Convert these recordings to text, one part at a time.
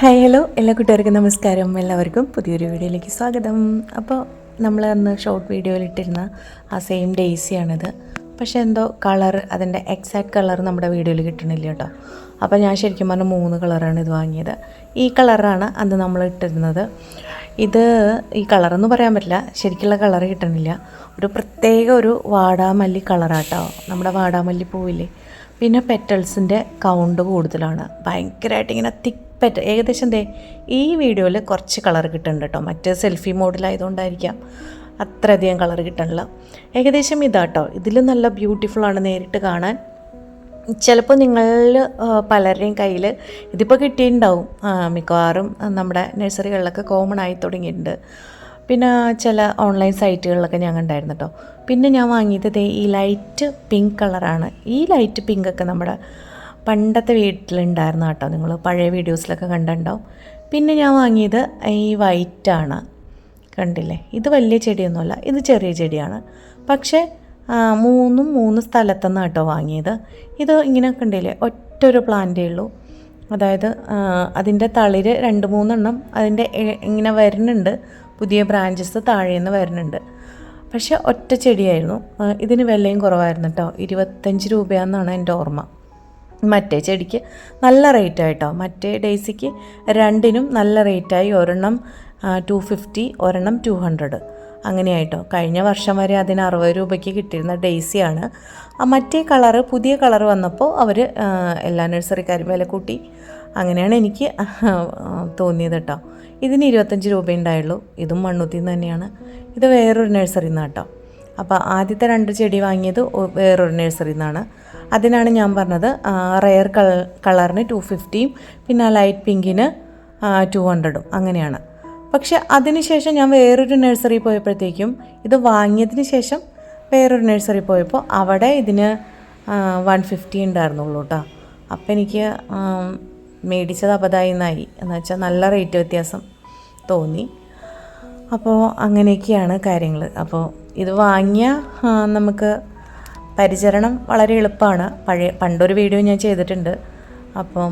Hi hello. എല്ലാ കൂട്ടുകാർക്കും നമസ്കാരം. എല്ലാവർക്കും പുതിയൊരു വീഡിയോയിലേക്ക് സ്വാഗതം. അപ്പോൾ നമ്മൾ അന്ന് ഷോർട്ട് വീഡിയോയിൽ ഇട്ടിരുന്ന ആ സെയിം ഡേയ്സിയാണിത് പക്ഷേ എന്തോ കളർ അതിന്റെ എക്സാക്ട് കളർ നമ്മുടെ വീഡിയോയിൽ കിട്ടണില്ല കേട്ടോ. അപ്പോൾ ഞാൻ ശരിക്കും പറഞ്ഞാൽ മൂന്ന് കളറാണ് ഇത് വാങ്ങിയത്. ഈ കളറാണ് അന്ന് നമ്മൾ ഇട്ടിരുന്നത്. ഇത് ഈ കളറെന്ന് പറയാൻ പറ്റില്ല. ശരിക്കുള്ള കളർ കിട്ടണില്ല. ഒരു പ്രത്യേക ഒരു വാടാമല്ലി കളറാട്ടോ. നമ്മുടെ വാടാമല്ലി പൂവില്ലേ? പിന്നെ പെറ്റൽസിന്റെ കൗണ്ട് കൂടുതലാണ്. ഭയങ്കരമായിട്ട് ഇങ്ങനെ തിക്ക് പെറ്റ ഏകദേശം ദേ ഈ വീഡിയോയിൽ കുറച്ച് കളർ കിട്ടുന്നുണ്ട് കേട്ടോ മറ്റേ സെൽഫി മോഡിലായതുകൊണ്ടായിരിക്കാം അത്രയധികം കളർ കിട്ടണില്ല. ഏകദേശം ഇതാട്ടോ. ഇതിൽ നല്ല ബ്യൂട്ടിഫുള്ളാണ് നേരിട്ട് കാണാൻ. ചിലപ്പോൾ നിങ്ങൾ പലരുടെയും കയ്യിൽ ഇതിപ്പോൾ കിട്ടിയിട്ടുണ്ടാവും. മിക്കവാറും നമ്മുടെ നഴ്സറികളിലൊക്കെ കോമൺ ആയി തുടങ്ങിയിട്ടുണ്ട്. പിന്നെ ചില ഓൺലൈൻ സൈറ്റുകളിലൊക്കെ ഞാൻ കണ്ടായിരുന്നു കേട്ടോ പിന്നെ ഞാൻ വാങ്ങിയത് ഈ ലൈറ്റ് പിങ്ക് കളറാണ് ഈ ലൈറ്റ് പിങ്ക് ഒക്കെ നമ്മുടെ പണ്ടത്തെ വീട്ടിലുണ്ടായിരുന്നു കേട്ടോ നിങ്ങൾ പഴയ വീഡിയോസിലൊക്കെ കണ്ടിട്ടുണ്ടാവും. പിന്നെ ഞാൻ വാങ്ങിയത് ഈ വൈറ്റാണ് കണ്ടില്ലേ? ഇത് വലിയ ചെടിയൊന്നുമല്ല ഇത് ചെറിയ ചെടിയാണ്. പക്ഷേ മൂന്നും മൂന്ന് സ്ഥലത്തുനിന്ന് കേട്ടോ വാങ്ങിയത്. ഇത് ഇങ്ങനെ കണ്ടില്ലേ? ഒറ്റ ഒരു പ്ലാന്റേ ഉള്ളൂ. അതായത് അതിന്റെ തളിര് രണ്ട് മൂന്നെണ്ണം അതിന്റെ ഇങ്ങനെ വരുന്നുണ്ട്. പുതിയ ബ്രാഞ്ചസ് താഴേന്ന് വരുന്നുണ്ട്. പക്ഷെ ഒറ്റ ചെടിയായിരുന്നു. ഇതിന് വിലയും കുറവായിരുന്നു കേട്ടോ. ഇരുപത്തഞ്ച് രൂപയാണെന്നാണ് എന്റെ ഓർമ്മ. മറ്റേ ചെടിക്ക് നല്ല റേറ്റ് ആയിട്ടോ മറ്റേ ഡേയ്സിക്ക് രണ്ടിനും നല്ല റേറ്റായി ഒരെണ്ണം ടു ഫിഫ്റ്റി ഒരെണ്ണം ടു ഹൺഡ്രഡ് അങ്ങനെയായിട്ടോ. കഴിഞ്ഞ വർഷം വരെ അതിന് അറുപത് രൂപയ്ക്ക് കിട്ടിയിരുന്ന ഡെയ്സിയാണ്. മറ്റേ കളറ് പുതിയ കളർ വന്നപ്പോൾ അവർ എല്ലാ നഴ്സറിക്കാരും വില കൂട്ടി. അങ്ങനെയാണ് എനിക്ക് തോന്നിയത് കേട്ടോ. ഇതിന് ഇരുപത്തഞ്ച് രൂപ ഉണ്ടായുള്ളൂ. ഇതും മണ്ണുത്തിന്ന് തന്നെയാണ്. ഇത് വേറൊരു നഴ്സറിയിൽ നിന്ന് കേട്ടോ. അപ്പോൾ ആദ്യത്തെ രണ്ട് ചെടി വാങ്ങിയത് വേറൊരു നഴ്സറിയിൽ നിന്നാണ്. അതിനാണ് ഞാൻ പറഞ്ഞത് റയർ കളറിന് ടു ഫിഫ്റ്റിയും പിന്നെ ലൈറ്റ് പിങ്കിന് ടു ഹൺഡ്രഡും. അങ്ങനെയാണ്. പക്ഷെ അതിനുശേഷം ഞാൻ വേറൊരു നഴ്സറി പോയപ്പോഴത്തേക്കും ഇത് വാങ്ങിയതിന് ശേഷം വേറൊരു നഴ്സറി പോയപ്പോൾ അവിടെ ഇതിന് വൺ ഫിഫ്റ്റി ഉണ്ടായിരുന്നുള്ളൂ കേട്ടോ അപ്പോൾ എനിക്ക് മേടിച്ചത് അബദ്ധമായി എന്നായി. എന്ന് വെച്ചാൽ നല്ല റേറ്റ് വ്യത്യാസം തോന്നി. അപ്പോൾ അങ്ങനെയൊക്കെയാണ് കാര്യങ്ങൾ. അപ്പോൾ ഇത് വാങ്ങിയ നമുക്ക് പരിചരണം വളരെ എളുപ്പമാണ്. പഴയ പണ്ടൊരു വീഡിയോ ഞാൻ ചെയ്തിട്ടുണ്ട്. അപ്പം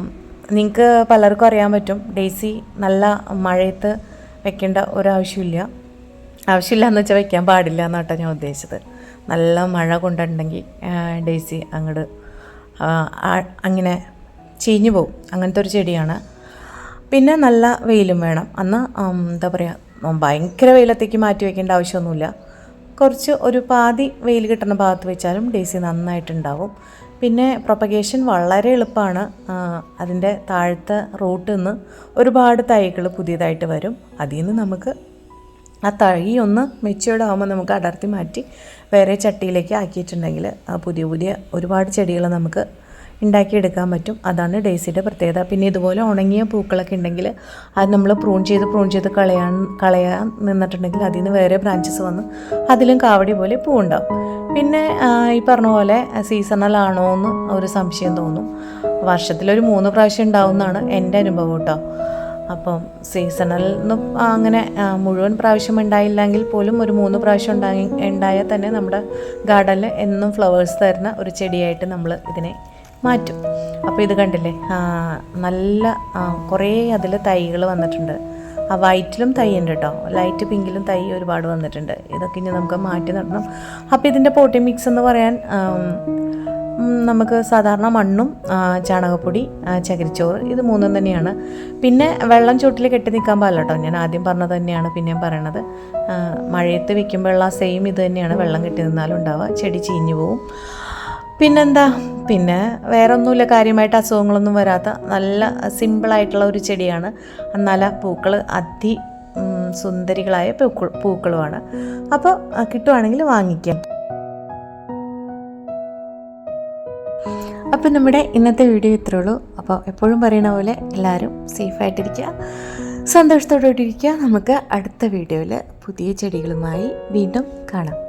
നിങ്ങൾക്ക് പലർക്കും അറിയാൻ പറ്റും. ഡേസി നല്ല മഴയത്ത് വെക്കേണ്ട ഒരാവശ്യമില്ല. ആവശ്യമില്ല എന്ന് വെച്ചാൽ വെക്കാൻ പാടില്ല എന്നാട്ടോ ഞാൻ ഉദ്ദേശിച്ചത്. നല്ല മഴ കൊണ്ടുണ്ടെങ്കിൽ ഡേയ്സി അങ്ങോട്ട് അങ്ങനെ ചീഞ്ഞു പോകും അങ്ങനത്തെ ഒരു ചെടിയാണ്. പിന്നെ നല്ല വെയിലും വേണം. അന്ന് എന്താ പറയുക ഭയങ്കര വെയിലത്തേക്ക് മാറ്റി വയ്ക്കേണ്ട ആവശ്യമൊന്നുമില്ല. കുറച്ച് ഒരു പാതി വെയിൽ കിട്ടുന്ന ഭാഗത്ത് വെച്ചാലും ഡേസി നന്നായിട്ടുണ്ടാവും. പിന്നെ പ്രൊപ്പഗേഷൻ വളരെ എളുപ്പമാണ്. അതിന്റെ താഴത്തെ റൂട്ടിൽ നിന്ന് ഒരുപാട് തൈകൾ പുതിയതായിട്ട് വരും. അതിൽ നിന്ന് നമുക്ക് ആ തൈ ഒന്ന് മെച്ചുവേർഡ് ആകുമ്പോൾ നമുക്ക് അടർത്തി മാറ്റി വേറെ ചട്ടിയിലേക്ക് ആക്കിയിട്ടുണ്ടെങ്കിൽ പുതിയ പുതിയ ഒരുപാട് ചെടികൾ നമുക്ക് ഉണ്ടാക്കിയെടുക്കാൻ പറ്റും. അതാണ് ഡേസിയുടെ പ്രത്യേകത. പിന്നെ ഇതുപോലെ ഉണങ്ങിയ പൂക്കളൊക്കെ ഉണ്ടെങ്കിൽ അത് നമ്മൾ പ്രൂൺ ചെയ്ത് പ്രൂൺ ചെയ്ത് കളയാൻ കളയാൻ നിന്നിട്ടുണ്ടെങ്കിൽ അതിൽ നിന്ന് വേറെ ബ്രാഞ്ചസ് വന്ന് അതിലും കാവടി പോലെ പൂവുണ്ടാവും. പിന്നെ ഈ പറഞ്ഞ പോലെ സീസണൽ ആണോ എന്ന് ഒരു സംശയം തോന്നും. വർഷത്തിലൊരു മൂന്ന് പ്രാവശ്യം ഉണ്ടാവുന്നതാണ് എന്റെ അനുഭവം കേട്ടോ അപ്പം സീസണൽ എന്ന് അങ്ങനെ മുഴുവൻ പ്രാവശ്യം ഉണ്ടായില്ലെങ്കിൽ പോലും ഒരു മൂന്ന് പ്രാവശ്യം ഉണ്ടായി ഉണ്ടായാൽ തന്നെ നമ്മുടെ ഗാർഡനിൽ എന്നും ഫ്ലവേഴ്സ് തരുന്ന ഒരു ചെടിയായിട്ട് നമ്മൾ ഇതിനെ മാറ്റും. അപ്പോൾ ഇത് കണ്ടില്ലേ? നല്ല കുറേ അതിൽ തൈകൾ വന്നിട്ടുണ്ട്. ആ വൈറ്റിലും തൈ ഉണ്ട് കേട്ടോ. ലൈറ്റ് പിങ്കിലും തൈ ഒരുപാട് വന്നിട്ടുണ്ട്. ഇതൊക്കെ ഇനി നമുക്ക് മാറ്റി നടണം. അപ്പോൾ ഇതിന്റെ പോട്ടി മിക്സ് എന്ന് പറയാൻ നമുക്ക് സാധാരണ മണ്ണും ചാണകപ്പൊടി ചകിരിച്ചോറ് ഇത് മൂന്നും തന്നെയാണ്. പിന്നെ വെള്ളം ചുട്ടിൽ കെട്ടി നിൽക്കാൻ പാടില്ല കേട്ടോ. ഞാൻ ആദ്യം പറഞ്ഞത് തന്നെയാണ്. പിന്നെയും പറയണത് മഴയത്ത് വെക്കുമ്പോഴുള്ള സെയിം ഇത് തന്നെയാണ് വെള്ളം കെട്ടി നിന്നാലും ഉണ്ടാവുക. ചെടി ചീഞ്ഞു പോവും. പിന്നെന്താ? പിന്നെ വേറെ ഒന്നുമില്ല കാര്യമായിട്ട് അസുഖങ്ങളൊന്നും വരാത്ത നല്ല സിമ്പിളായിട്ടുള്ള ഒരു ചെടിയാണ്. എന്നാൽ പൂക്കൾ അതി സുന്ദരികളായ പൂക്കൾ പൂക്കളുമാണ്. അപ്പോൾ കിട്ടുവാണെങ്കിൽ വാങ്ങിക്കാം. അപ്പം നമ്മുടെ ഇന്നത്തെ വീഡിയോ ഇത്രേ ഉള്ളൂ. അപ്പോൾ എപ്പോഴും പറയുന്ന പോലെ എല്ലാവരും സേഫായിട്ടിരിക്കുക. സന്തോഷത്തോടെ ഇരിക്കുക. നമുക്ക് അടുത്ത വീഡിയോയിൽ പുതിയ ചെടികളുമായി വീണ്ടും കാണാം.